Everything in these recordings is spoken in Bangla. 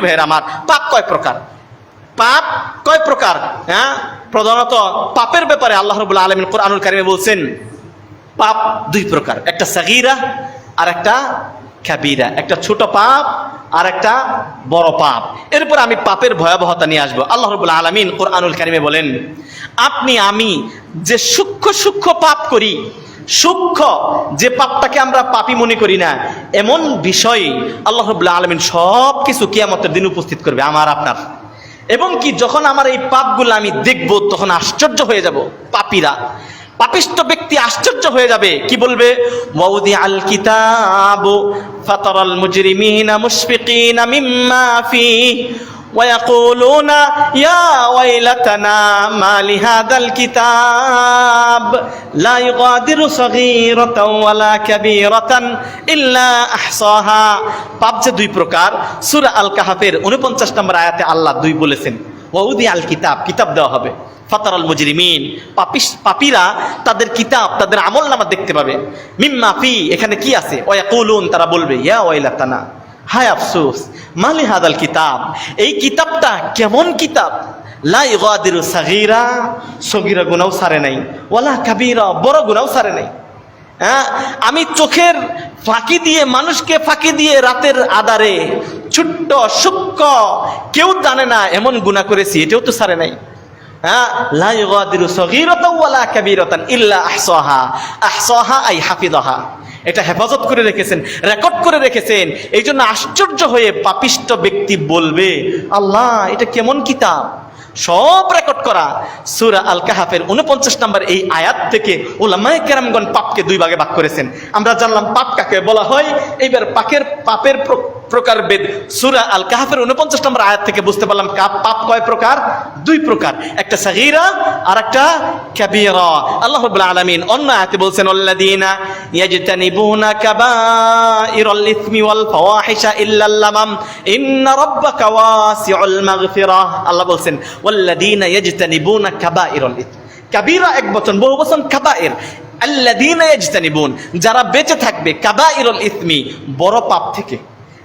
ভাইয়ের আমার। পাপ কয় প্রকার? পাপ কয় প্রকার? হ্যাঁ? প্রধানত পাপের ব্যাপারে আল্লাহ রবুল্লা আলমিন কোরআনুল কারিমে বলছেন, পাপ দুই প্রকার, একটা সাগিরা আর একটা একটা ছোট পাপ আর একটা বড় পাপ। এরপর আমি পাপের ভয়াবহতা নিয়ে আসব। আল্লাহ রবুল্লা আলমিন কোরআনুল কারিমে বলেন, আপনি, আমি যে সূক্ষ্ম সূক্ষ্ম পাপ করি সূক্ষ্ম যে পাপটাকে আমরা পাপি মনে করি না, এমন বিষয় আল্লাহ রবুল্লা আলমিন সব কিছু কিয়ামতের দিন উপস্থিত করবে আমার, আপনার। এবং কি যখন আমার এই পাপগুলো আমি দেখব, তখন আশ্চর্য হয়ে যাব পাপীরা। পাপিষ্ট ব্যক্তি আশ্চর্য হয়ে যাবে, কি বলবে? আল কিতাব ফাতারাল মুজরিমিনা মুশফিকিনা মিম্মা ফি ويقولون يا ويلتنا ما لهذا الكتاب لا يغادر صغيرة ولا كبيرة إلا أحصاها পাপ যে দুই প্রকার সূরা আল কাহাফের 49 নম্বর আয়াতে আল্লাহ দুই বলেছেন ওয়াউদি আল কিতাব কিতাব দেওয়া হবে ফাতার আল মুজরিমিন পাপিস পাপীরা তাদের কিতাব তাদের আমল নামা দেখতে পাবে মিম্মা ফি এখানে কি আছে ওয়াকুলুন তারা বলবে ইয়া ওয়াইলাতানা হায় আফসুস, মালি হাদাল কিতাব? এই কিতাবটা কেমন কিতাব? লা ইগাদিরু সাগীরা, সগীরা গুনাও সারে নাই। ওয়ালা কাবীরা, বড় গুনাও সারে নাই। হ্যাঁ আমি চোখের ফাঁকি দিয়ে, মানুষকে ফাঁকি দিয়ে রাতের আদারে ছোট্ট, সূক্ষ্ম, কেউ জানে না এমন গুণা করেছি, এটাও তো সারে নাই। এটা হেফাজত করে রেখেছেন, রেকর্ড করে রেখেছেন। এই জন্য আশ্চর্য হয়ে পাপিষ্ট ব্যক্তি বলবে, আল্লাহ, এটা কেমন কিতাব? সব রেকর্ড করা। সুরা আল কাহাফের উনপঞ্চাশ নম্বর এই আয়াত থেকে ওলামায় কেরামগণ পাপকে দুই ভাগে ভাগ করেছেন। আমরা জানলাম পাপ কাকে বলা হয়, এইবার পাকের, পাপের প্র- প্রকারভেদ সুরা আল কাহাফের উনপঞ্চাশ নম্বর আয়াত থেকে বুঝতে পারলাম কাপ পাপ কয় প্রকার? দুই প্রকার। একটা সাগীরা আর একটা কাবীরা। আল্লাহ রাব্বুল আলামিন অন্য আয়াতে বলছেন, আল্লাযীনা ইয়াজতানিবুনা কাবাইরাল ইসমি ওয়াল ফাওয়াহিশা ইল্লাল লামাম ইন্না রাব্বাকা ওয়াসিউল মাগফিরাহ আল্লাহ বলছেন, ওয়াল্লাযীনা ইয়াজতানিবুনা কাবাইরাল ইসম কাবীরা এক বচন, বহু বচন কাবাইর আল্লাযীনা ইয়াজতানিবুন, যারা বেঁচে থাকবে কাবাইরুল ইসমি, বড় পাপ থেকে।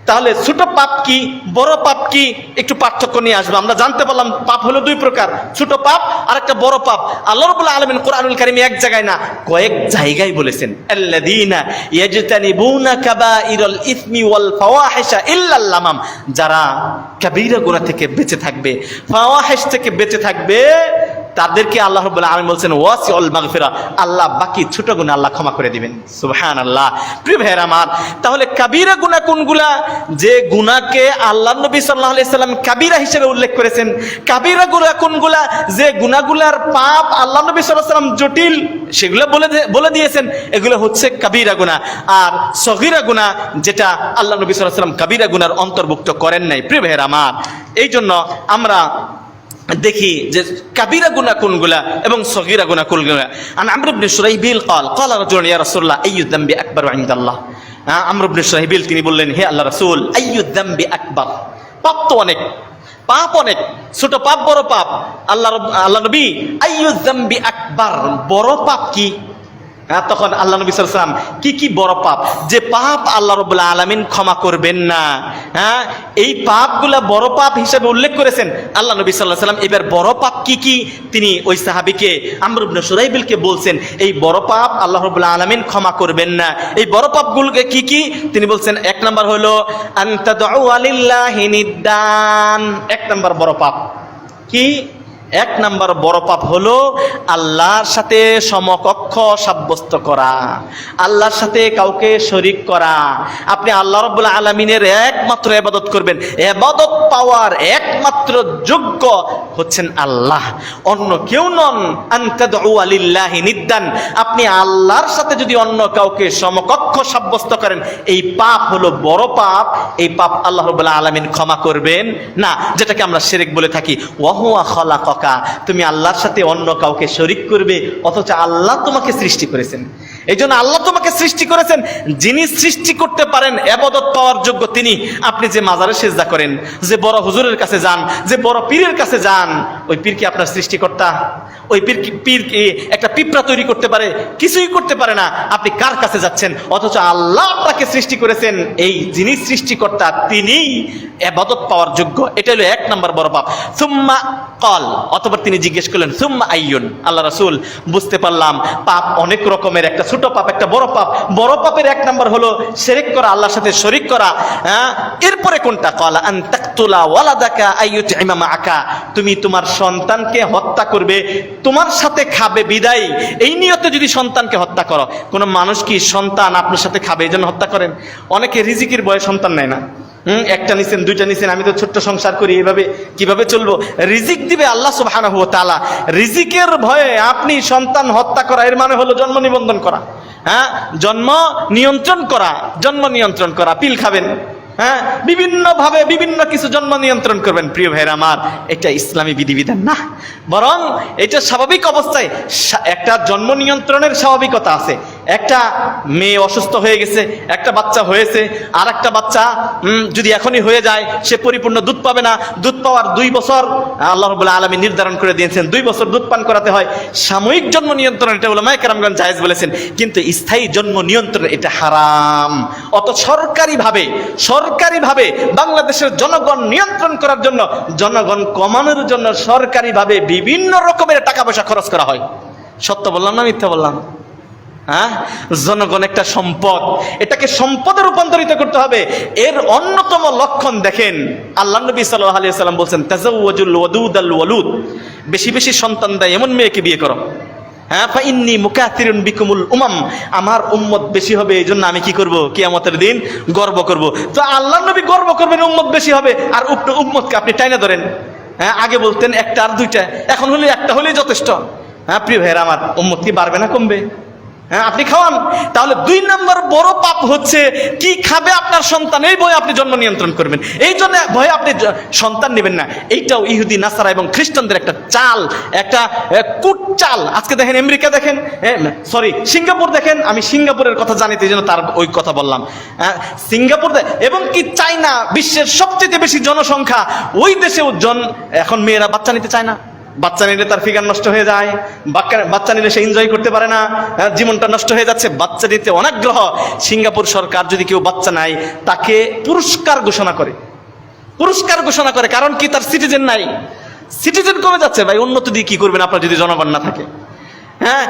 তাহলে ছোট পাপ কি, বড় পাপ কি? একটু পার্থক্য নিয়ে আসব। আমরা জানতে পারলাম পাপ হলো দুই প্রকার, ছোট পাপ আর একটা বড় পাপ। আল্লাহ রাব্বুল আলামিন কোরআনুল কারীমে এক জায়গায় না, কয়েক জায়গায় বলেছেন যারা কাবীরা গুনাহ থেকে বেঁচে থাকবে, ফাওয়াহিশ থেকে বেঁচে থাকবে তাদেরকে আল্লাহ রব্বুল আলামিন বলছেন, ওয়াসিউল মাগফিরা আল্লাহ বাকি ছোট গুনাহ আল্লাহ ক্ষমা করে দিবেন। সুবহানাল্লাহ। প্রিয় ভাইয়ের আমার, তাহলে কাবিরা গুনাহ কোনগুলা? যে গুনাহকে আল্লাহ নবী সাল্লাল্লাহু আলাইহি সাল্লাম কাবিরা হিসেবে উল্লেখ করেছেন, কাবিরা গুনাহ কোনগুলা? যে গুনাহগুলার পাপ আল্লাহ নবী আলাইহি সাল্লাম জটিল, সেগুলো বলে বলে দিয়েছেন, এগুলো হচ্ছে কাবিরা গুনাহ। আর সগীরা গুনাহ, যেটা আল্লাহ নবী আলাইহি সাল্লাম কাবিরা গুনার অন্তর্ভুক্ত করেন নাই। প্রিয় ভাইয়ের আমার এই জন্য আমরা দেখি যে কাবিরা গুনা কোনগুলা এবং সগিরা গুনা কোনগুলা। আন আমর ইবনে সুরাইবিল ক্বাল ক্বাল রাজুলুন, ইয়া রাসূলুল্লাহ, আইয়ু যামবি আকবার ইনদাল্লাহ। হ্যাঁ, আমর ইবনে সুরাইবিল তিনি বললেন, হে আল্লাহ রাসূল, আইয়ু যামবি আকবার। পাপ তো অনেক, পাপ অনেক, ছোট পাপ, বড় পাপ। আল্লাহ আল্লাহ নবী, আইয়ু যামবি আকবার। বড় পাপ কি? হ্যাঁ, তখন আল্লাহ নবী সাল্লাম কি কি বড় পাপ? যে পাপ আল্লাহ রবুল্লাহ আলমিন ক্ষমা করবেন না। হ্যাঁ এই পাপগুলা বড় পাপ হিসেবে উল্লেখ করেছেন আল্লাহ নবী সাল্লাহ সাল্লাম এবার বড় পাপ কি কি? তিনি ওই সাহাবিকে আমরুবন সুরাইবিলকে বলছেন এই বড় পাপ আল্লাহ রবুল্লাহ আলমিন ক্ষমা করবেন না। এই বড় পাপগুলোকে কি কি? তিনি বলছেন এক নম্বর হলো নিদ্দান। এক নম্বর বড় পাপ কি? এক নাম্বার বড় পাপ হলো আল্লাহর সাথে সমকক্ষ সাব্যস্ত করা, আল্লাহর সাথে কাউকে শরিক করা। আপনি আল্লাহ রব্বুল আলমিনের একমাত্র এবাদত করবেন। এবাদত পাওয়ার একমাত্র যোগ্য হচ্ছেন আল্লাহ। অন্য কেউ নন। নিদ্দান। আপনি আল্লাহর সাথে যদি অন্য কাউকে সমকক্ষ সাব্যস্ত করেন, এই পাপ হলো বড় পাপ। এই পাপ আল্লাহ রব্বুল আলমিন ক্ষমা করবেন। না, যেটাকে আমরা শিরিক বলে থাকি, ওয়াহুয়া খলাকাকা। তুমি আল্লাহর সাথে অন্য কাউকে শরিক করবে, অথচ আল্লাহ তোমাকে সৃষ্টি করেছেন। এই জন্য আল্লাহ তোমাকে সৃষ্টি করেছেন। যিনি সৃষ্টি করতে পারেন, এবাদত পাওয়ার যোগ্য তিনি। আপনি যে মাজারে সেজদা করেন, যে বড় হুজুরের কাছে যান, যে বড় পীরের কাছে যান ওই পীর কি আপনার সৃষ্টিকর্তা? ওই পীর কি পীর কি একটা পিঁপড়া তৈরি করতে পারে? কিছুই করতে পারে না। আপনি কার কাছে যাচ্ছেন? অথচ আল্লাহ আপনাকে সৃষ্টি করেছেন। এই যিনি সৃষ্টিকর্তা তিনি এবাদত পাওয়ার যোগ্য। এটা হলো এক নম্বর বড় পাপ। সুম্মা কল অতপর তিনি জিজ্ঞেস করলেন, সুম্মা আইয়ুন? আল্লাহ রাসূল, বুঝতে পারলাম, পাপ অনেক রকমের, একটা ছোট পাপ, একটা বড় পাপ। বড় পাপের এক নম্বর হলো শিরিক করা, আল্লাহর সাথে শরিক করা। হ্যাঁ? এরপরে কোনটা? কলা আন তাকতুলা ওয়ালাদাকা আইয়ুতইমা আকা তুমি তোমার সন্তানকে হত্যা করবে, তোমার সাথে খাবে বিদায়। এই নিয়তে যদি সন্তানকে হত্যা করো, কোনো মানুষ কি সন্তান আপনার সাথে খাবে? এই জন্য হত্যা করেন। অনেকে রিজিকের বয়ে সন্তান নেয় না। হুম, একটা নিছেন, দুইটা নিছেন, আমি তো ছোট্ট সংসার করি, এভাবে কীভাবে চলবো? রিজিক দিবে আল্লাহ সুবহানাহু ওয়া তাআলা। রিজিকের ভয়ে আপনি সন্তান হত্যা করা, এর মানে হলো জন্ম নিবন্ধন করা। হ্যাঁ জন্ম নিয়ন্ত্রণ করা, জন্ম নিয়ন্ত্রণ করা, পিল খাবেন। হ্যাঁ? বিভিন্ন ভাবে বিভিন্ন কিছু জন্ম নিয়ন্ত্রণ করবেন, প্রিয় ভাইয়ের আমার। এটা ইসলামী বিধিবিধান না। বরং এটা স্বাভাবিক অবস্থায় একটা জন্ম নিয়ন্ত্রণের স্বাভাবিকতা আছে। একটা মেয়ে অসুস্থ হয়ে গেছে, একটা বাচ্চা হয়েছে আর একটা বাচ্চা যদি এখনই হয়ে যায়, সে পরিপূর্ণ দুধ পাবে না। দুধ পাওয়ার দুই বছর আল্লাহ রবুল্লাহ আলমী নির্ধারণ করে দিয়েছেন, দুই বছর দুধ পান করাতে হয়। সাময়িক জন্ম নিয়ন্ত্রণ এটা হলো মায়কারামগঞ্জ জায়েজ বলেছেন, কিন্তু স্থায়ী জন্ম নিয়ন্ত্রণ এটা হারাম। অত সরকারিভাবে সরকারিভাবে বাংলাদেশের জনগণ নিয়ন্ত্রণ করার জন্য, জনগণ কমানোর জন্য সরকারিভাবে বিভিন্ন রকমের টাকা পয়সা খরচ করা হয়। সত্য বললাম না মিথ্যা বললাম? হ্যাঁ? জনগণ একটা সম্পদ। এটাকে সম্পদে রূপান্তরিত করতে হবে। এর অন্যতম লক্ষণ দেখেন, আল্লাহ নবী সাল্লাহ আলিয়া সাল্লাম বলছেন তাজাউজুল ওয়াদুদ আল ওয়ালুদ। বেশি বেশি সন্তান দেয়, এমন মেয়েকে বিয়ে করো। হ্যাঁ? ফাইন্নি মুকাতিরুন বিকুমুল উমাম। আমার উম্মত বেশি হবে এই জন্য আমি কি করব? কিয়ামতের দিন গর্ব করব। তো আল্লাহ নবী গর্ব করবেন, উম্মত বেশি হবে। আর উপ- উম্মতকে আপনি টাইনা ধরেন। হ্যাঁ? আগে বলতেন একটা আর দুইটা, এখন হলে একটা হলেই যথেষ্ট। হ্যাঁ? প্রিয় ভাইয়ের, আমার উম্মত কি বাড়বে না কমবে? হ্যাঁ আপনি খাওয়ান। তাহলে দুই নম্বর বড় পাপ হচ্ছে, কি খাবে আপনার সন্তান? এই ভয়ে আপনি জন্ম নিয়ন্ত্রণ করবেন। এই জন্য ভয়ে আপনি সন্তান নেবেন না। এইটাও ইহুদি, নাসারা এবং খ্রিস্টানদের একটা চাল, একটা কুট চাল। আজকে দেখেন আমেরিকা দেখেন সরি সিঙ্গাপুর দেখেন। আমি সিঙ্গাপুরের কথা জানি এই জন্য তার ওই কথা বললাম। সিঙ্গাপুর এবং কি চায়না বিশ্বের সবচেয়ে বেশি জনসংখ্যা, ওই দেশেও জন এখন মেয়েরা বাচ্চা নিতে চায় না। বাচ্চা নিলে তার ফিগার নষ্ট হয়ে যায় বাচ্চা নিলে সে এনজয় করতে পারে না হ্যাঁ, জীবনটা নষ্ট হয়ে যাচ্ছে। বাচ্চা দিতে অনাগ্রহ। সিঙ্গাপুর সরকার যদি কেউ বাচ্চা নেয় তাকে পুরস্কার ঘোষণা করে। পুরস্কার ঘোষণা করে কারণ কি? তার সিটিজেন নাই। সিটিজেন কমে যাচ্ছে? ভাই উন্নত দিয়ে কি করবেন আপনার যদি জনগণ না থাকে? হ্যাঁ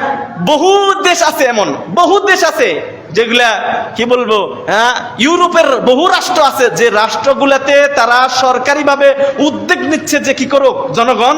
বহু দেশ আছে এমন বহু দেশ আছে যেগুলা কি বলব হ্যাঁ ইউরোপের বহু রাষ্ট্র আছে যে রাষ্ট্রগুলাতে তারা সরকারিভাবে উদ্যোগ নিচ্ছে যে কি করুক জনগণ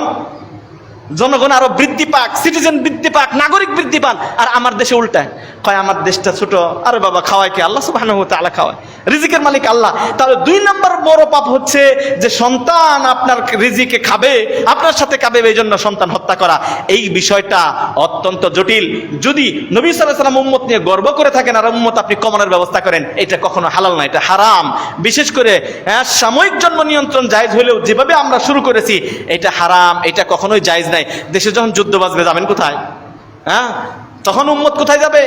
জনগণ আরও বৃদ্ধি পাক সিটিজেন বৃদ্ধি পাক নাগরিক বৃদ্ধি পান আর আমার দেশে উল্টায়। কয় আমার দেশটা ছোট আরে বাবা খাওয়ায় কে? আল্লাহ ওয়া তাআলা খাওয়ায়। রিজিকের মালিক আল্লাহ। তাহলে দুই নম্বর বড় পাপ হচ্ছে যে সন্তান আপনার রিজিকে খাবে আপনার সাথে খাবে এই জন্য সন্তান হত্যা করা। এই বিষয়টা অত্যন্ত জটিল। যদি নবী আলাইহি সাল্লাম উম্মত নিয়ে গর্ব করে থাকেন আর উম্মত আপনি কমানোর ব্যবস্থা করেন এটা কখনো হালাল না এটা হারাম। বিশেষ করে হ্যাঁ, সাময়িক জন্ম নিয়ন্ত্রণ জায়েজ হলেও যেভাবে আমরা শুরু করেছি এটা হারাম এটা কখনোই জায়েজ নাই। দেশে যখন যুদ্ধ বাজবে যাবেন কোথায়? হ্যাঁ তখন উম্মত কোথায় যাবে?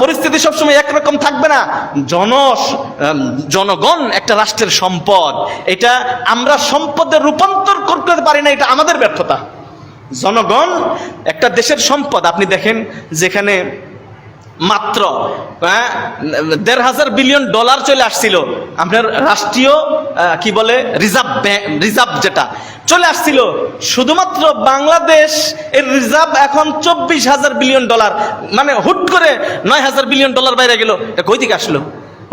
পরিস্থিতি সবসময় একরকম থাকবে না। জন জনগণ একটা রাষ্ট্রের সম্পদ। এটা আমরা সম্পদে রূপান্তর করতে পারি না, এটা আমাদের ব্যর্থতা। জনগণ একটা দেশের সম্পদ। আপনি দেখেন যেখানে মাত্র হ্যাঁ, দেড় হাজার বিলিয়ন ডলার চলে আসছিল। আপনার রাষ্ট্রীয় কি বলে রিজার্ভ রিজার্ভ যেটা চলে আসছিল। শুধুমাত্র বাংলাদেশ এর রিজার্ভ এখন চব্বিশ হাজার বিলিয়ন ডলার। মানে হুট করে নয় হাজার বিলিয়ন ডলার বাইরে গেল। এটা কই দিকে আসলো?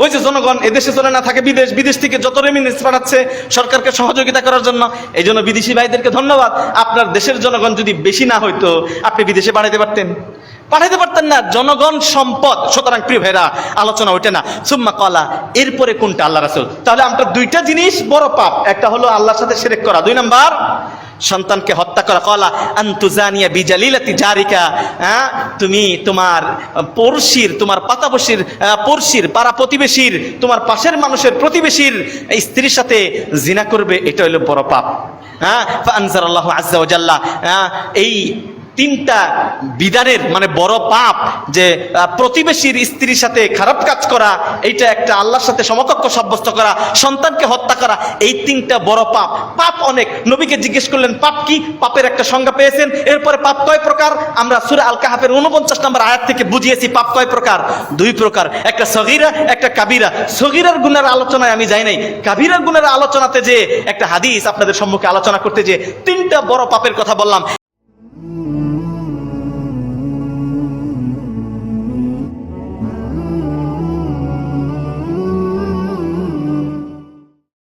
ওই যে জনগণ এদেশে চলে না থাকে বিদেশ বিদেশ থেকে যত রেমিনেন্স পাঠাচ্ছে সরকারকে সহযোগিতা করার জন্য। এই জন্য বিদেশি ভাইদেরকে ধন্যবাদ। আপনার দেশের জনগণ যদি বেশি না হইতো আপনি বিদেশে পাঠাইতে পারতেন। পাঠাইতে পারতেন না, জনগণ সম্পদ। সুতরাং প্রিয় ভাইরা, আলোচনা ওইটা না। সুম্মা কলা এরপরে কোনটা আল্লাহ রাসুল? তাহলে আমরা দুইটা জিনিস বড় পাপ। একটা হলো আল্লাহর সাথে সেরেক করা। দুই নাম্বার, সন্তানকে হত্যা করা। কলা আন্তুজানিয়া বিজালিলাতি জারিকা। হ্যাঁ তুমি তোমার পড়শির, তোমার পাতাবশির পড়শির, পাড়া প্রতিবেশীর, তোমার পাশের মানুষের প্রতিবেশীর স্ত্রীর সাথে জিনা করবে। এটা হলো বড় পাপ। হ্যাঁ আনসার আল্লাহ আজ্জা ওজাল্লাহ হ্যাঁ এই তিনটা বিধানের মানে বড় পাপ যে প্রতিবেশীর স্ত্রীর সাথে খারাপ কাজ করা, এইটা একটা আল্লাহর সাথে সমকক্ষ সাব্যস্ত করা, সন্তানকে হত্যা করা, এই তিনটা বড় পাপ। পাপ অনেক। নবীকে জিজ্ঞেস করলেন, পাপ কি? পাপের একটা সংজ্ঞা পেয়েছেন। এরপরে পাপ কয় প্রকার? আমরা সুরা আল কাহাফের উনপঞ্চাশ নম্বর আয়াত থেকে বুঝিয়েছি পাপ কয় প্রকার? দুই প্রকার। একটা সগিরা, একটা কাবিরা। সগিরার গুণের আলোচনায় আমি যাই নাই। কাবিরার গুণের আলোচনাতে যে একটা হাদিস আপনাদের সম্মুখে আলোচনা করতে যে তিনটা বড় পাপের কথা বললাম।